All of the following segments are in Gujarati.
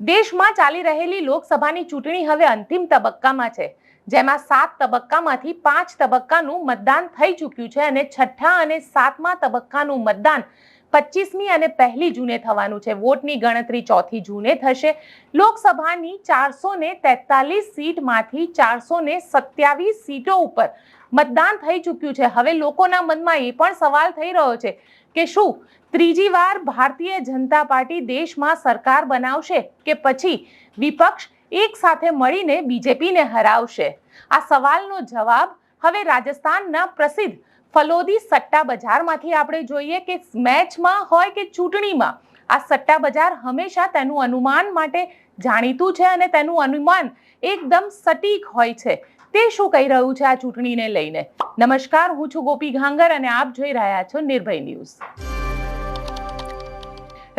દેશમાં ચાલી રહેલી લોકસભાની ચૂંટણી હવે અંતિમ તબક્કામાં છે, જેમાં સાત તબક્કામાંથી પાંચ તબક્કાનું મતદાન થઈ ચૂક્યું છે અને છઠ્ઠા અને સાતમા તબક્કાનું મતદાન પચીસમી અને પહેલી જૂને થવાનું છે. વોટની ગણતરી ચોથી જૂને થશે. લોકસભાની ચારસો ને તેતાલીસ સીટમાંથી ચારસો ને સત્યાવીસ સીટો ઉપર મતદાન થઈ ચૂક્યું છે. હવે લોકોના મનમાં એ પણ સવાલ થઈ રહ્યો છે કે શું? ત્રીજી વાર ભારતીય જનતા પાર્ટી દેશમાં સરકાર બનાવશે કે પછી વિપક્ષ એક સાથે મળીને બીજેપીને હરાવશે? આ સવાલનો જવાબ હવે રાજસ્થાનના પ્રસિદ્ધ ફલોદી સટ્ટા બજારમાંથી આપણે જોઈએ કે મેચમાં હોય કે ચૂંટણીમાં? આ સટ્ટા બજાર હંમેશા તેનું અનુમાન માટે જાણીતું છે અને તેનું અનુમાન એકદમ સટીક હોય છે. તે શું કહી રહ્યું છે આ ચૂંટણીને લઈને? નમસ્કાર, હું છું ગોપી ઘાંગર અને આપ જોઈ રહ્યા છો નિર્ભય ન્યૂઝ.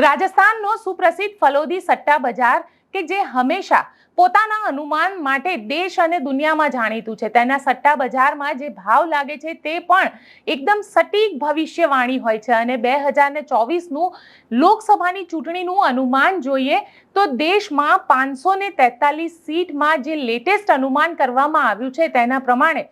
રાજસ્થાનનો સુપ્રસિદ્ધ ફલોદી સટ્ટા બજાર કે જે હંમેશા પોતાના અનુમાન માટે દેશ અને દુનિયામાં જાણીતું છે. તેના સટ્ટા બજારમાં જે ભાવ લાગે છે તે પણ એકદમ સટીક ભવિષ્યવાણી હોય છે અને બે હજાર ને ચોવીસનું લોકસભાની ચૂંટણીનું અનુમાન જોઈએ તો દેશમાં પાંચસો ને તેતાલીસ સીટમાં જે લેટેસ્ટ અનુમાન કરવામાં આવ્યું છે તેના પ્રમાણે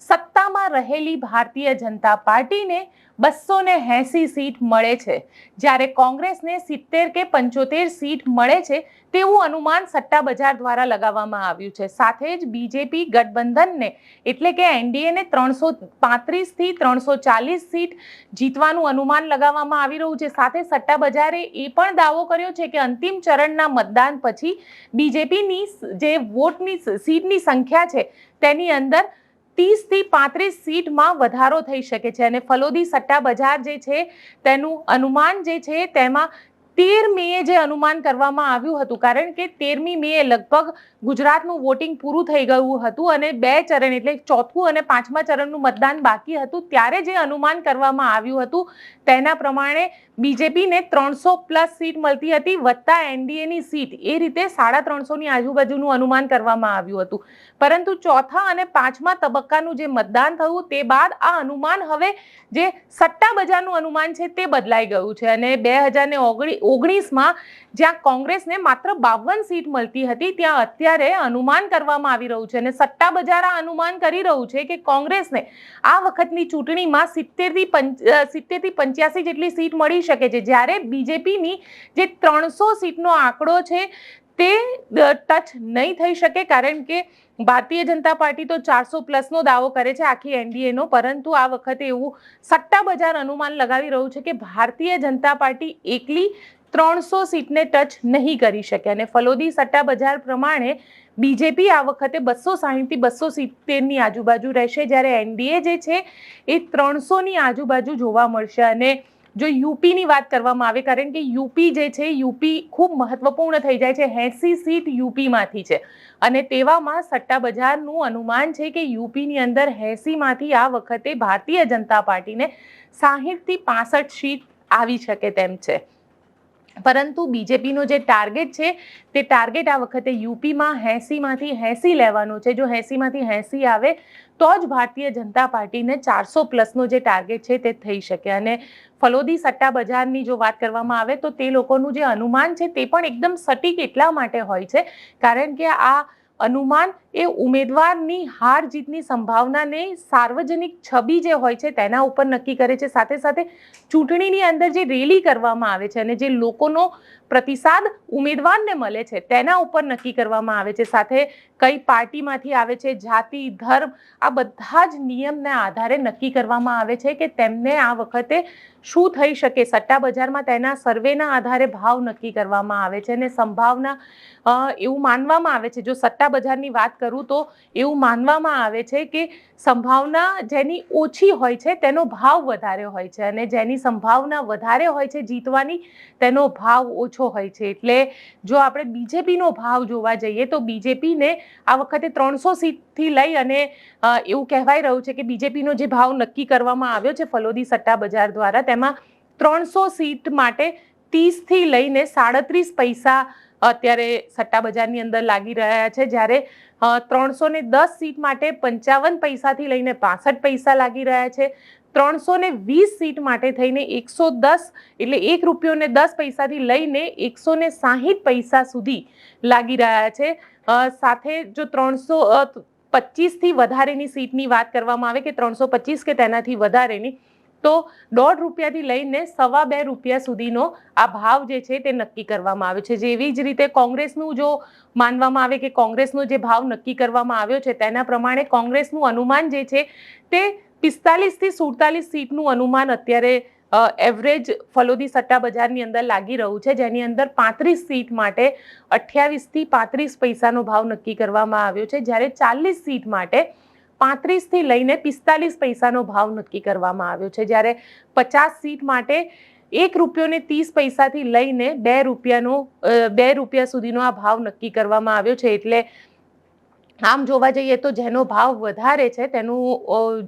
સત્તામાં રહેલી ભારતીય જનતા પાર્ટીને બસો ને એંસી સીટ મળે છે. જ્યારે કોંગ્રેસને સિત્તેર કે પંચોતેર સીટ મળે છે તેવું અનુમાન સટ્ટા બજાર દ્વારા લગાવવામાં આવ્યું છે. સાથે જ બીજેપી ગઠબંધનને એટલે કે એનડીએને ત્રણસો પાંત્રીસથી ત્રણસો ચાલીસ સીટ જીતવાનું અનુમાન લગાવવામાં આવી રહ્યું છે. સાથે સટ્ટા બજારે એ પણ દાવો કર્યો છે કે અંતિમ ચરણના મતદાન પછી બીજેપીની જે વોટની સીટની સંખ્યા છે તેની અંદર ત્રીસથી પાંત્રીસ સીટમાં વધારો થઈ શકે છે. અને ફલોદી સટ્ટા બજાર જે છે, તેનું અનુમાન જે છે, તેમાં તેર મેએ જે અનુમાન કરવામાં આવ્યું હતું, કારણ કે તેરમી મેએ લગભગ ગુજરાતનું વોટિંગ પૂરું થઈ ગયું હતું અને બે ચરણ એટલે ચોથું અને પાંચમા ચરણનું મતદાન બાકી હતું. ત્યારે જે અનુમાન કરવામાં આવ્યું હતું, તેના પ્રમાણે બીજેપીને ત્રણસો પ્લસ સીટ મળતી હતી, વત્તા એનડીએની સીટ. એ રીતે સાડા ત્રણસોની આજુબાજુનું અનુમાન કરવામાં આવ્યું હતું. પરંતુ ચોથા અને પાંચમા તબક્કાનું જે મતદાન થયું, તે બાદ આ અનુમાન હવે જે સટ્ટા બજારનું અનુમાન છે, તે બદલાઈ ગયું છે અને બે હજાર ને ઓગણીસમાં જ્યાં કોંગ્રેસને માત્ર બાવન સીટ મળતી હતી, ત્યાં અત્યારે અનુમાન કરવામાં આવી રહ્યું છે અને સટ્ટા આ અનુમાન કરી રહ્યું છે કે કોંગ્રેસને આ વખતની ચૂંટણીમાં સિત્તેરથી પંચ સિત્તેરથી પંચ્યાસી જેટલી સીટ મળી શકે છે. જ્યારે બીજેપીની જે ત્રણસો સીટનો આંકડો છે, તે ટચ નહીં થઈ શકે કારણ કે ભારતીય જનતા પાર્ટી તો ચારસો પ્લસનો દાવો કરે છે આખી એનડીએનો, પરંતુ આ વખતે એવું સટ્ટા બજાર અનુમાન લગાવી રહ્યું છે કે ભારતીય જનતા પાર્ટી એકલી ત્રણસો સીટને ટચ નહીં કરી શકે. અને ફલોદી સટ્ટા બજાર પ્રમાણે બીજેપી આ વખતે બસો સાહીઠથી બસો સિત્તેરની આજુબાજુ રહેશે. જ્યારે એનડીએ જે છે, એ ત્રણસોની આજુબાજુ જોવા મળશે. અને જો યુપીની વાત કરવામાં આવે, કારણ કે યુપી જે છે, યુપી ખૂબ મહત્વપૂર્ણ થઈ જાય છે. એંસી સીટ યુપીમાંથી છે. અને તેવામાં સટ્ટા બજારનું અનુમાન છે કે યુપીની અંદર એંસીમાંથી આ વખતે ભારતીય જનતા પાર્ટીને સાહીઠથી પાસઠ સીટ આવી શકે તેમ છે. પરંતુ બીજેપીનો જે ટાર્ગેટ છે, તે ટાર્ગેટ આ વખતે યુપીમાં એંસીમાંથી એંસી લેવાનો છે. જો એંસીમાંથી એંસી આવે, તો જ ભારતીય જનતા પાર્ટીને ચારસો પ્લસનો જે ટાર્ગેટ છે, તે થઈ શકે. અને ફલોદી સટ્ટા બજારની જો વાત કરવામાં આવે, તો તે લોકોનું જે અનુમાન છે, તે પણ એકદમ સટીક એટલા માટે હોય છે. કારણ કે આ અનુમાન એ ઉમેદવારની હાર જીતની સંભાવનાને સાર્વજનિક છબી જે હોય છે તેના ઉપર નક્કી કરે છે. સાથે સાથે ચૂંટણીની અંદર જે રેલી કરવામાં આવે છે અને જે લોકોનો પ્રતિસાદ ઉમેદવારને મળે છે તેના ઉપર નક્કી કરવામાં આવે છે. સાથે કઈ પાર્ટીમાંથી આવે છે, જાતિ, ધર્મ, આ બધા જ નિયમના આધારે નક્કી કરવામાં આવે છે કે તેમને આ વખતે શું થઈ શકે? સટ્ટા બજારમાં તેના સર્વેના આધારે ભાવ નક્કી કરવામાં આવે છે અને સંભાવના એવું માનવામાં આવે છે. જો સટ્ટા બજારની વાત કરું તો એવું માનવામાં આવે છે કે સંભાવના જેની ઓછી હોય છે તેનો ભાવ વધારે હોય છે અને જેની સંભાવના વધારે હોય છે જીતવાની તેનો ભાવ ઓછો હોય છે. એટલે જો આપણે બીજેપીનો ભાવ જોવા જઈએ તો બીજેપીને આ વખતે ત્રણસો સીટથી લઈ અને એવું કહેવાય રહ્યું છે કે બીજેપીનો જે ભાવ નક્કી કરવામાં આવ્યો છે ફલોદી સટ્ટા બજાર દ્વારા, તેમાં ત્રણસો સીટ માટે ત્રીસથી લઈને સાડત્રીસ પૈસા અત્યારે સટ્ટા બજારની અંદર લાગી રહ્યા છે. જ્યારે ત્રણસો ને દસ સીટ માટે પંચાવન પૈસાથી લઈને પાસઠ પૈસા લાગી રહ્યા છે. ત્રણસો ને વીસ સીટ માટે થઈને એકસો દસ એટલે એક રૂપિયો ને દસ પૈસાથી લઈને એકસો ને સાહીઠ પૈસા સુધી લાગી રહ્યા છે. સાથે જો ત્રણસો પચીસથી વધારેની સીટની વાત કરવામાં આવે કે ત્રણસો પચીસ કે તેનાથી વધારેની તો દોઢ રૂપિયાથી લઈને સવા બે રૂપિયા સુધીનો આ ભાવ જે છે તે નક્કી કરવામાં આવ્યો છે. જેવી જ રીતે કોંગ્રેસનું જો માનવામાં આવે કે કોંગ્રેસનો જે ભાવ નક્કી કરવામાં આવ્યો છે, તેના પ્રમાણે કોંગ્રેસનું અનુમાન જે છે તે પિસ્તાલીસથી સુડતાલીસ સીટનું અનુમાન અત્યારે એવરેજ ફલોદી સટ્ટા બજારની અંદર લાગી રહ્યું છે, જેની અંદર પાંત્રીસ સીટ માટે અઠ્યાવીસથી પાંત્રીસ પૈસાનો ભાવ નક્કી કરવામાં આવ્યો છે. જ્યારે ચાલીસ સીટ માટે પાંત્રીસથી લઈને પિસ્તાલીસ પૈસાનો ભાવ નક્કી કરવામાં આવ્યો છે. જ્યારે પચાસ સીટ માટે એક રૂપિયોને ત્રીસ પૈસાથી લઈને બે રૂપિયાનો બે રૂપિયા સુધીનો આ ભાવ નક્કી કરવામાં આવ્યો છે. એટલે આમ જોવા જઈએ તો જેનો ભાવ વધારે છે તેનું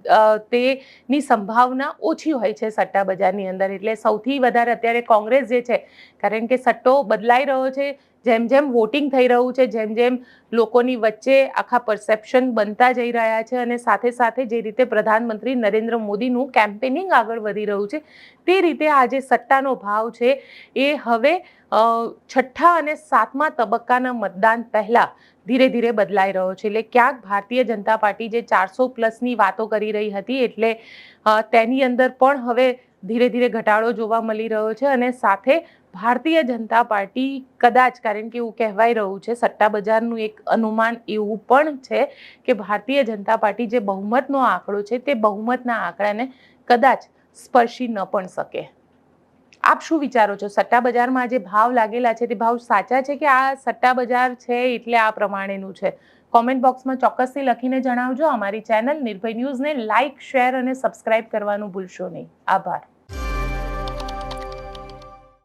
તેની સંભાવના ઓછી હોય છે સટ્ટા બજારની અંદર. એટલે સૌથી વધારે અત્યારે કોંગ્રેસ જે છે, કારણ કે સટ્ટો બદલાઈ રહ્યો છે જેમ જેમ વોટિંગ થઈ રહ્યું છે, જેમ જેમ લોકોની વચ્ચે આખા પરસેપ્શન બનતા જઈ રહ્યા છે અને સાથે સાથે જે રીતે પ્રધાનમંત્રી નરેન્દ્ર મોદીનું કેમ્પેનિંગ આગળ વધી રહ્યું છે, તે રીતે આ જે સટ્ટાનો ભાવ છે, એ હવે છઠ્ઠા અને સાતમા તબક્કાના મતદાન પહેલાં ધીરે ધીરે બદલાઈ રહ્યો છે. એટલે ક્યાંક ભારતીય જનતા પાર્ટી જે ચારસો પ્લસની વાતો કરી રહી હતી, એટલે તેની અંદર પણ હવે ધીરે ધીરે ઘટાડો જોવા મળી રહ્યો છે અને સાથે ભારતીય જનતા પાર્ટી કદાચ, કારણ કે એવું કહેવાય રહ્યું છે સટ્ટા બજારનું એક અનુમાન એવું પણ છે કે ભારતીય જનતા પાર્ટી જે બહુમતનો આંકડો છે, તે બહુમતના આંકડાને કદાચ સ્પર્શી ન પણ શકે. આપ શું વિચારો છો? સટ્ટા બજારમાં જે ભાવ લાગેલા છે, તે ભાવ સાચા છે કે આ સટ્ટા બજાર છે એટલે આ પ્રમાણેનું છે? કોમેન્ટ બોક્સમાં ચોક્કસથી લખીને જણાવજો. અમારી ચેનલ નિર્ભય ન્યૂઝને લાઇક, શેર અને સબસ્ક્રાઇબ કરવાનું ભૂલશો નહીં. આભાર.